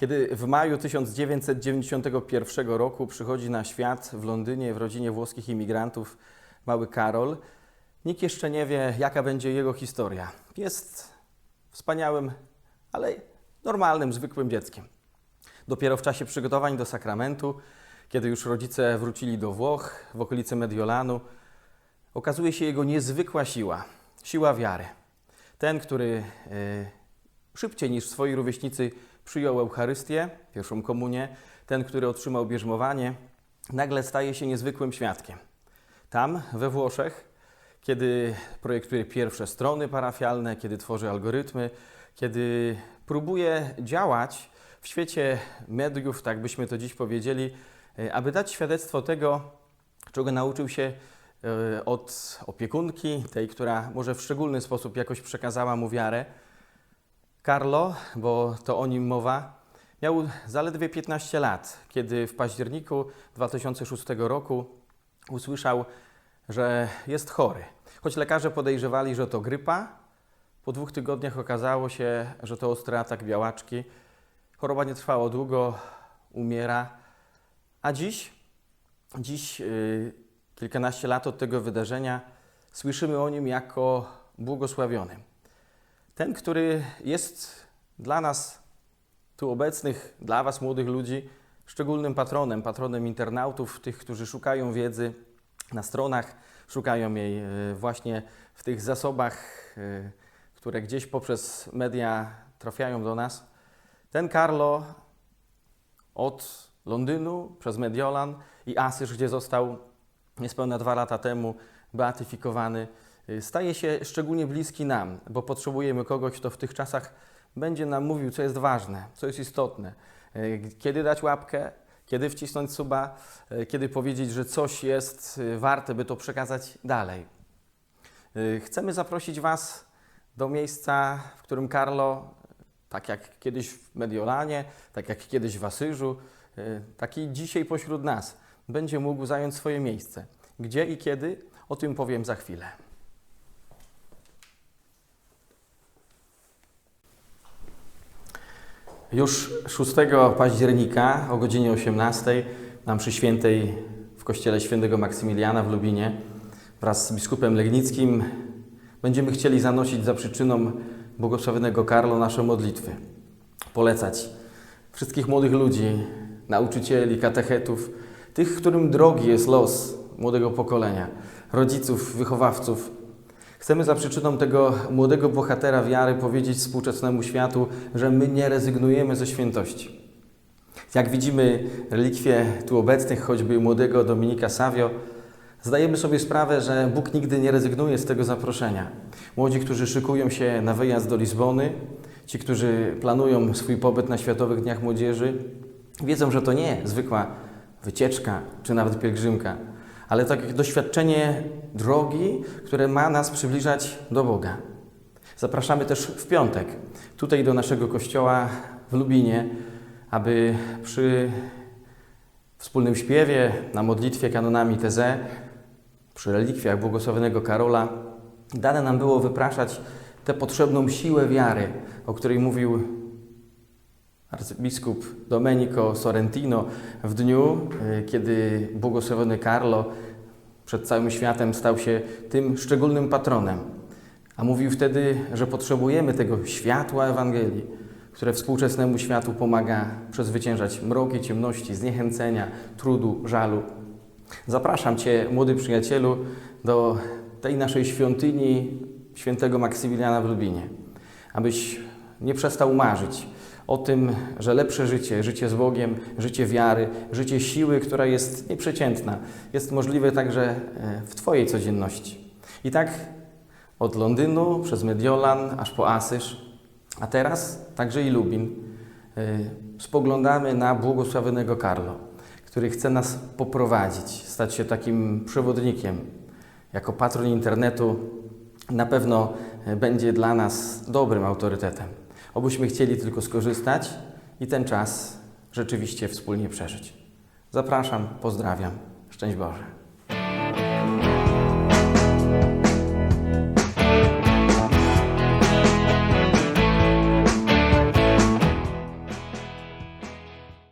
Kiedy w maju 1991 roku przychodzi na świat w Londynie w rodzinie włoskich imigrantów mały Karol, nikt jeszcze nie wie, jaka będzie jego historia. Jest wspaniałym, ale normalnym, zwykłym dzieckiem. Dopiero w czasie przygotowań do sakramentu, kiedy już rodzice wrócili do Włoch, w okolice Mediolanu, okazuje się jego niezwykła siła, siła wiary. Ten, który e, szybciej niż swoi rówieśnicy przyjął Eucharystię, pierwszą komunię, ten, który otrzymał bierzmowanie, nagle staje się niezwykłym świadkiem. Tam, we Włoszech, kiedy projektuje pierwsze strony parafialne, kiedy tworzy algorytmy, kiedy próbuje działać w świecie mediów, tak byśmy to dziś powiedzieli, e, aby dać świadectwo tego, czego nauczył się e, od opiekunki, tej, która może w szczególny sposób jakoś przekazała mu wiarę. Carlo, bo to o nim mowa, miał zaledwie 15 lat, kiedy w październiku 2006 roku usłyszał, że jest chory. Choć lekarze podejrzewali, że to grypa, po dwóch tygodniach okazało się, że to ostry atak białaczki. Choroba nie trwała długo, umiera. A dziś, dziś yy, kilkanaście lat od tego wydarzenia, słyszymy o nim jako błogosławionym. Ten, który jest dla nas tu obecnych, dla Was, młodych ludzi, szczególnym patronem, patronem internautów, tych, którzy szukają wiedzy na stronach, szukają jej e, właśnie w tych zasobach, e, które gdzieś poprzez media trafiają do nas. Ten Carlo od Londynu przez Mediolan i Asyż, gdzie został niespełna dwa lata temu beatyfikowany, staje się szczególnie bliski nam, bo potrzebujemy kogoś, kto w tych czasach będzie nam mówił, co jest ważne, co jest istotne, y, kiedy dać łapkę, kiedy wcisnąć suba, y, kiedy powiedzieć, że coś jest y, warte, by to przekazać dalej. Y, Chcemy zaprosić Was do miejsca, w którym Carlo, tak jak kiedyś w Mediolanie, tak jak kiedyś w Asyżu, y, taki dzisiaj pośród nas, będzie mógł zająć swoje miejsce. Gdzie i kiedy, o tym powiem za chwilę. Już 6 października o godzinie 18 na mszy świętej w kościele świętego Maksymiliana w Lubinie wraz z biskupem Legnickim będziemy chcieli zanosić za przyczyną błogosławionego Karlo nasze modlitwy. Polecać wszystkich młodych ludzi, nauczycieli, katechetów, tych, którym drogi jest los młodego pokolenia, rodziców, wychowawców. Chcemy za przyczyną tego młodego bohatera wiary powiedzieć współczesnemu światu, że my nie rezygnujemy ze świętości. Jak widzimy relikwie tu obecnych, choćby młodego Dominika Savio, zdajemy sobie sprawę, że Bóg nigdy nie rezygnuje z tego zaproszenia. Młodzi, którzy szykują się na wyjazd do Lizbony, ci, którzy planują swój pobyt na Światowych Dniach Młodzieży, wiedzą, że to nie zwykła wycieczka czy nawet pielgrzymka, ale takie doświadczenie drogi, które ma nas przybliżać do Boga. Zapraszamy też w piątek tutaj do naszego kościoła w Lubinie, aby przy wspólnym śpiewie, na modlitwie kanonami Teze, przy relikwiach błogosławionego Karola, dane nam było wypraszać tę potrzebną siłę wiary, o której mówił arcybiskup Domenico Sorrentino w dniu, y, kiedy błogosławiony Carlo przed całym światem stał się tym szczególnym patronem. A mówił wtedy, że potrzebujemy tego światła Ewangelii, które współczesnemu światu pomaga przezwyciężać mroki, ciemności, zniechęcenia, trudu, żalu. Zapraszam Cię, młody przyjacielu, do tej naszej świątyni świętego Maksymiliana w Lubinie, abyś nie przestał marzyć o tym, że lepsze życie, życie z Bogiem, życie wiary, życie siły, która jest nieprzeciętna, jest możliwe także e, w Twojej codzienności. I tak od Londynu przez Mediolan aż po Asyż, a teraz także i Lubin, e, spoglądamy na błogosławionego Karlo, który chce nas poprowadzić, stać się takim przewodnikiem. Jako patron internetu na pewno e, będzie dla nas dobrym autorytetem. Obyśmy chcieli tylko skorzystać i ten czas rzeczywiście wspólnie przeżyć. Zapraszam, pozdrawiam. Szczęść Boże.